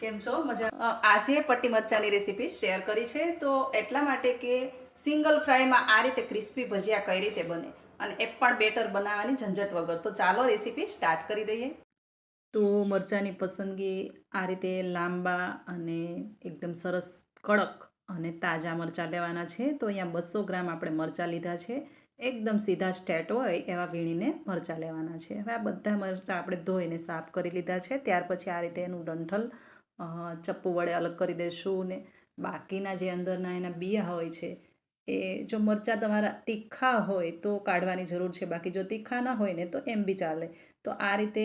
કેમ છો? મજા આજે પટ્ટી મરચાની રેસીપી શેર કરી છે. તો એટલા માટે કે સિંગલ ફ્રાયમાં આ રીતે ક્રિસ્પી ભજીયા કઈ રીતે બને અને એક પણ બેટર બનાવવાની ઝંઝટ વગર. તો ચાલો રેસીપી સ્ટાર્ટ કરી દઈએ. તો મરચાંની પસંદગી આ રીતે લાંબા અને એકદમ સરસ કડક અને તાજા મરચાં લેવાના છે. તો અહીંયા બસો ગ્રામ આપણે મરચાં લીધા છે. એકદમ સીધા સ્ટેટ હોય એવા વીણીને મરચાં લેવાના છે. હવે આ બધા મરચાં આપણે ધોઈને સાફ કરી લીધા છે. ત્યાર પછી આ રીતે એનું ડંઠલ ચપ્પુ વડે અલગ કરી દઈશું ને બાકીના જે અંદરના એના બિયા હોય છે, એ જો મરચાં તમારા તીખા હોય તો કાઢવાની જરૂર છે. બાકી જો તીખા ના હોય ને તો એમ બી ચાલે. તો આ રીતે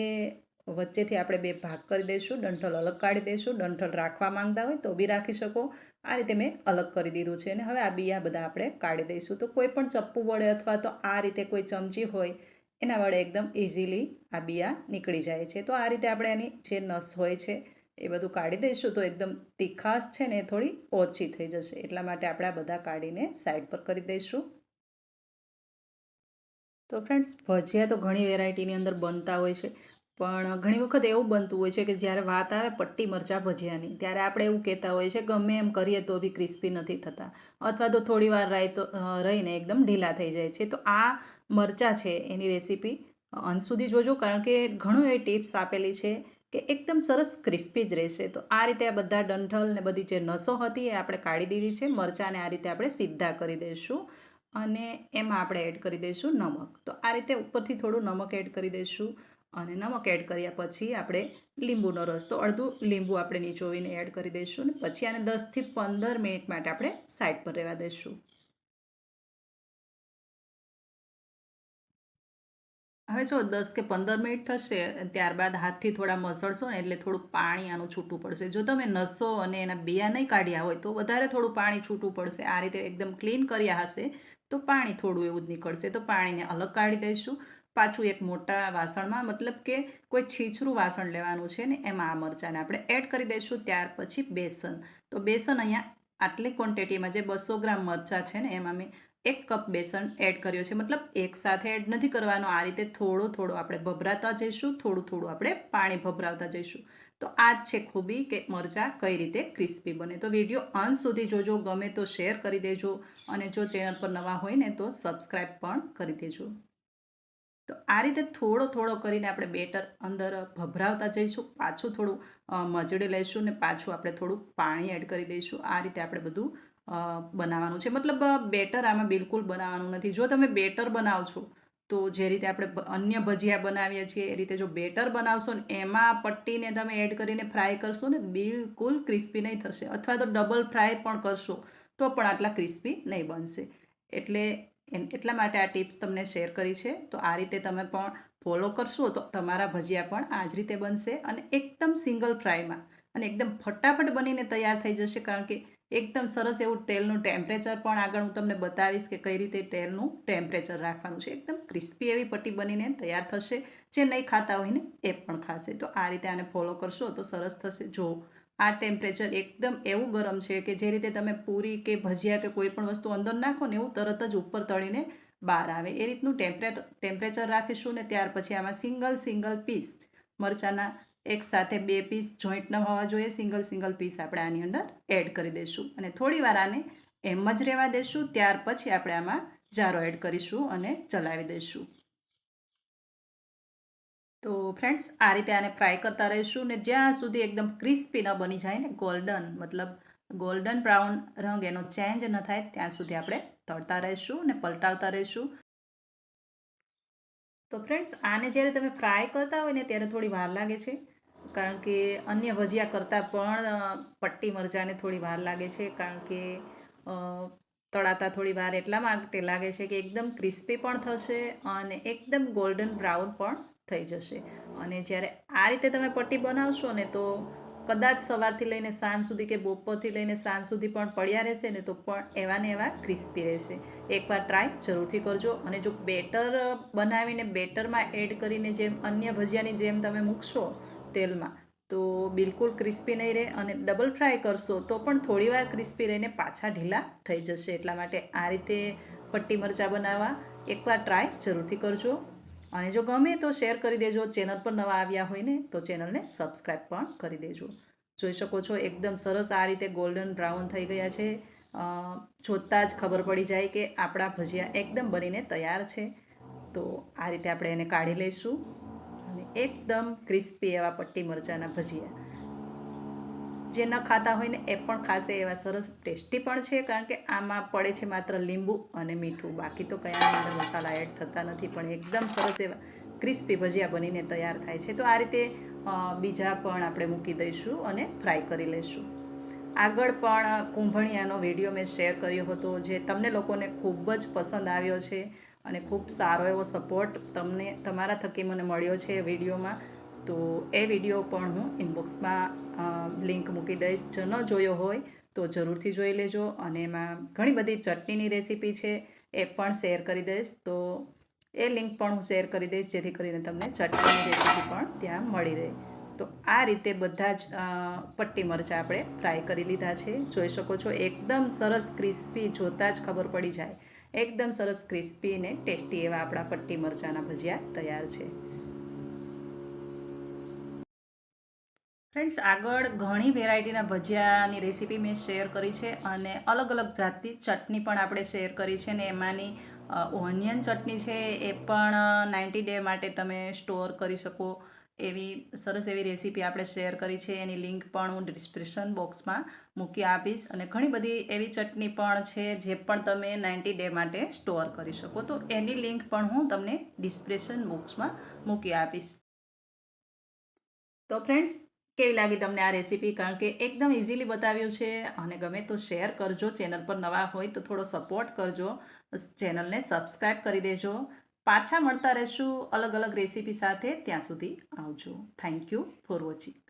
વચ્ચેથી આપણે બે ભાગ કરી દઈશું ડંઠલ અલગ કાઢી દઈશું ડંઠલ રાખવા માંગતા હોય તો બી રાખી શકો. આ રીતે મેં અલગ કરી દીધું છે અને હવે આ બિયા બધા આપણે કાઢી દઈશું. તો કોઈ પણ ચપ્પુ વડે અથવા તો આ રીતે કોઈ ચમચી હોય, એના વડે એકદમ ઇઝીલી આ બિયા નીકળી જાય છે. તો આ રીતે આપણે એની જે નસ હોય છે એ બધું કાઢી દઈશું તો એકદમ તીખાશ છે ને થોડી ઓછી થઈ જશે. એટલા માટે આપણે આ બધા કાઢીને સાઈડ પર કરી દઈશું. તો ફ્રેન્ડ્સ ભજીયા તો ઘણી વેરાયટીની અંદર બનતા હોય છે. પણ ઘણી વખત એવું બનતું હોય છે કે જ્યારે વાત આવે પટ્ટી મરચાં ભજીયાની, ત્યારે આપણે એવું કહેતા હોઈએ છે ગમે એમ કરીએ તો બી ક્રિસ્પી નથી થતા. અથવા તો થોડી વાર રહી તો રહીને એકદમ ઢીલા થઈ જાય છે. તો આ મરચાં છે એની રેસીપી અંત સુધી જોજો, કારણ કે ઘણું એ ટિપ્સ આપેલી છે. કે એકદમ સરસ ક્રિસ્પી જ રહેશે. તો આ રીતે આ બધા ડંઠલ ને બધી જે નસો હતી એ આપણે કાઢી દીધી છે. મરચાંને આ રીતે આપણે સીધા કરી દઈશું અને એમાં આપણે એડ કરી દઈશું નમક. તો આ રીતે ઉપરથી થોડું નમક એડ કરી દઈશું અને નમક એડ કર્યા પછી આપણે લીંબુનો રસ. તો અડધું લીંબુ આપણે નીચોવીને એડ કરી દઈશું અને પછી આને દસથી પંદર મિનિટ માટે આપણે સાઈડ પર રહેવા દઈશું. હવે જો દસ કે પંદર મિનિટ થશે, ત્યારબાદ હાથથી થોડા મસળશો ને એટલે થોડું પાણી આનું છૂટું પડશે. જો તમે નસો અને એના બિયા નહીં કાઢ્યા હોય, તો વધારે થોડું પાણી છૂટું પડશે. આ રીતે એકદમ ક્લીન કર્યા હશે, તો પાણી થોડું એવું જ નીકળશે. તો પાણીને અલગ કાઢી દઈશું. પાછું એક મોટા વાસણમાં, મતલબ કે કોઈ છીછરું વાસણ લેવાનું છે ને, એમાં આ મરચાંને આપણે એડ કરી દઈશું. ત્યાર પછી બેસન. તો બેસન અહીંયા આટલી ક્વોન્ટિટીમાં જે બસો ગ્રામ મરચાં છે ને, એમાં મેં એક કપ બેસન એડ કર્યો છે. મતલબ એકસાથે એડ નથી કરવાનો. આ રીતે થોડો થોડો આપણે ભભરાતા જઈશું, થોડું થોડું આપણે પાણી ભભરાવતા જઈશું. તો આ જ છે ખૂબી કે મરચાં કઈ રીતે ક્રિસ્પી બને. તો વીડિયો અંત સુધી જોજો, ગમે તો શેર કરી દેજો અને જો ચેનલ પર નવા હોય ને તો સબસ્ક્રાઈબ પણ કરી દેજો. તો આ રીતે થોડો થોડો કરીને આપણે બેટર અંદર ભભરાવતા જઈશું, પાછું થોડું મજડી લઈશું ને પાછું આપણે થોડું પાણી એડ કરી દઈશું. આ રીતે આપણે બધું બનાવવાનું છે. મતલબ બેટર આમાં બિલકુલ બનાવવાનું નથી. જો તમે બેટર બનાવશો, તો જે રીતે આપણે અન્ય ભજીયા બનાવીએ છીએ, એ રીતે જો બેટર બનાવશો ને, એમાં પટ્ટીને તમે એડ કરીને ફ્રાય કરશો ને, બિલકુલ ક્રિસ્પી નહીં થશે. અથવા તો ડબલ ફ્રાય પણ કરશો, તો પણ આટલા ક્રિસ્પી નહીં બનશે. એટલે એટલા માટે આ ટિપ્સ તમને શેર કરી છે. તો આ રીતે તમે પણ ફોલો કરશો, તો તમારા ભજીયા પણ આ જ રીતે બનશે અને એકદમ સિંગલ ફ્રાયમાં અને એકદમ ફટાફટ બનીને તૈયાર થઈ જશે. કારણ કે એકદમ સરસ એવું તેલનું ટેમ્પરેચર પણ આગળ હું તમને બતાવીશ કે કઈ રીતે તેલનું ટેમ્પરેચર રાખવાનું છે. એકદમ ક્રિસ્પી એવી પટ્ટી બનીને તૈયાર થશે. જે નહીં ખાતા હોય ને એ પણ ખાશે. તો આ રીતે આને ફોલો કરશો તો સરસ થશે. જો આ ટેમ્પરેચર એકદમ એવું ગરમ છે કે જે રીતે તમે પૂરી કે ભજીયા કે કોઈ પણ વસ્તુ અંદર નાખો ને એવું તરત જ ઉપર તળીને બહાર આવે. એ રીતનું ટેમ્પરે ટેમ્પરેચર રાખીશું ને ત્યાર પછી આમાં સિંગલ સિંગલ પીસ મરચાંના એક સાથે બે પીસ જોઈન્ટ ન હોવા જોઈએ. સિંગલ સિંગલ પીસ આપણે આની અંદર એડ કરી દઈશું. અને થોડી વાર આને એમ જ રહેવા દઈશું. ત્યાર પછી આપણે આમાં જારો એડ કરીશું અને ચલાવી દઈશું. તો ફ્રેન્ડ્સ આ રીતે આને ફ્રાય કરતા રહીશું ને જ્યાં સુધી એકદમ ક્રિસ્પી ન બની જાય ને ગોલ્ડન મતલબ ગોલ્ડન બ્રાઉન રંગ એનો ચેન્જ ન થાય, ત્યાં સુધી આપણે તળતા રહીશું ને પલટાવતા રહીશું. તો ફ્રેન્ડ્સ આને જ્યારે તમે ફ્રાય કરતા હોય ને ત્યારે થોડી વાર લાગે છે. કારણ કે અન્ય ભજીયા કરતાં પણ પટ્ટી મરચાંને થોડી વાર લાગે છે, કારણ કે તળાતા થોડી વાર એટલા માટે લાગે છે કે એકદમ ક્રિસ્પી પણ થશે અને એકદમ ગોલ્ડન બ્રાઉન પણ થઈ જશે. અને જ્યારે આ રીતે તમે પટ્ટી બનાવશો ને તો કદાચ સવારથી લઈને સાંજ સુધી કે બપોરથી લઈને સાંજ સુધી પણ પડ્યા રહેશે ને તો પણ એવા ને એવા ક્રિસ્પી રહેશે. એકવાર ટ્રાય જરૂરથી કરજો અને જો બેટર બનાવીને બેટરમાં એડ કરીને જેમ અન્ય ભજીયાની જેમ તમે મૂકશો તેલમાં. તો બિલકુલ ક્રિસ્પી નહીં રહે અને ડબલ ફ્રાય કરશો તો પણ થોડીવાર ક્રિસ્પી રહીને પાછા ઢીલા થઈ જશે. એટલા માટે આ રીતે પટ્ટી મરચાં બનાવવા એકવાર ટ્રાય જરૂરથી કરજો. અને જો ગમે તો શેર કરી દેજો. ચેનલ પર નવા આવ્યા હોય ને, તો ચેનલને સબસ્ક્રાઈબ પણ કરી દેજો. જોઈ શકો છો એકદમ સરસ આ રીતે ગોલ્ડન બ્રાઉન થઈ ગયા છે. જોતાં જ ખબર પડી જાય કે આપણા ભજીયા એકદમ બનીને તૈયાર છે. તો આ રીતે આપણે એને કાઢી લઈશું. એકદમ ક્રિસ્પી એવા પટ્ટી મરચાંના ભજીયા. જે ન ખાતા હોય ને એ પણ ખાશે એવા સરસ ટેસ્ટી પણ છે, કારણ કે આમાં પડે છે માત્ર લીંબુ અને મીઠું. બાકી તો કયા અંદર મસાલા એડ થતા નથી, પણ એકદમ સરસ એવા ક્રિસ્પી ભજીયા બનીને તૈયાર થાય છે. તો આ રીતે બીજા પણ આપણે મૂકી દઈશું અને ફ્રાય કરી લઈશું. આગળ પણ કુંભણિયાનો વીડિયો મેં શેર કર્યો હતો, જે તમને લોકોને ખૂબ જ પસંદ આવ્યો છે. અને ખૂબ સારો એવો સપોર્ટ તમને, તમારા થકી મને મળ્યો છે એ વિડીયોમાં. તો એ વીડિયો પણ હું ઇનબોક્સમાં લિંક મૂકી દઈશ. જો ન જોયો હોય તો જરૂરથી જોઈ લેજો. અને એમાં ઘણી બધી ચટણીની રેસીપી છે એ પણ શેર કરી દઈશ. તો એ લિંક પણ હું શેર કરી દઈશ, જેથી કરીને તમને ચટણીની રેસીપી પણ ત્યાં મળી રહે. તો આ રીતે બધા જ પટ્ટી મરચાં આપણે ફ્રાય કરી લીધા છે. જોઈ શકો છો, એકદમ સરસ ક્રિસ્પી જોતાં જ ખબર પડી જાય. એકદમ સરસ ક્રિસ્પી અને ટેસ્ટી એવા આપણા પટ્ટી મરચાંના ભજીયા તૈયાર છે. ફ્રેન્ડ્સ, આગળ ઘણી વેરાયટીના ભજીયાની રેસીપી મેં શેર કરી છે અને અલગ અલગ જાતની ચટણી પણ આપણે શેર કરી છે ને એમાંની ઓનિયન ચટણી છે એ પણ નાઇન્ટી ડે માટે તમે સ્ટોર કરી શકો. એવી સરસ એવી રેસીપી આપણે શેર કરી છે. એની લિંક પણ હું ડિસ્ક્રિપ્શન બોક્સમાં મૂકી આપીશ. અને ઘણી બધી એવી ચટણી પણ છે જે પણ તમે નાઇન્ટી ડે માટે સ્ટોર કરી શકો. તો એની લિંક પણ હું તમને ડિસ્ક્રિપ્શન બોક્સમાં મૂકી આપીશ. તો ફ્રેન્ડ્સ, કેવી લાગી તમને આ રેસીપી? કારણ કે એકદમ ઇઝીલી બતાવ્યું છે. અને ગમે તો શેર કરજો. ચેનલ પર નવા હોય તો થોડો સપોર્ટ કરજો. ચેનલને સબસ્ક્રાઈબ કરી દેજો. પાછા મળતા રહેશું અલગ અલગ રેસીપી સાથે ત્યાં સુધી આવજો. Thank you for watching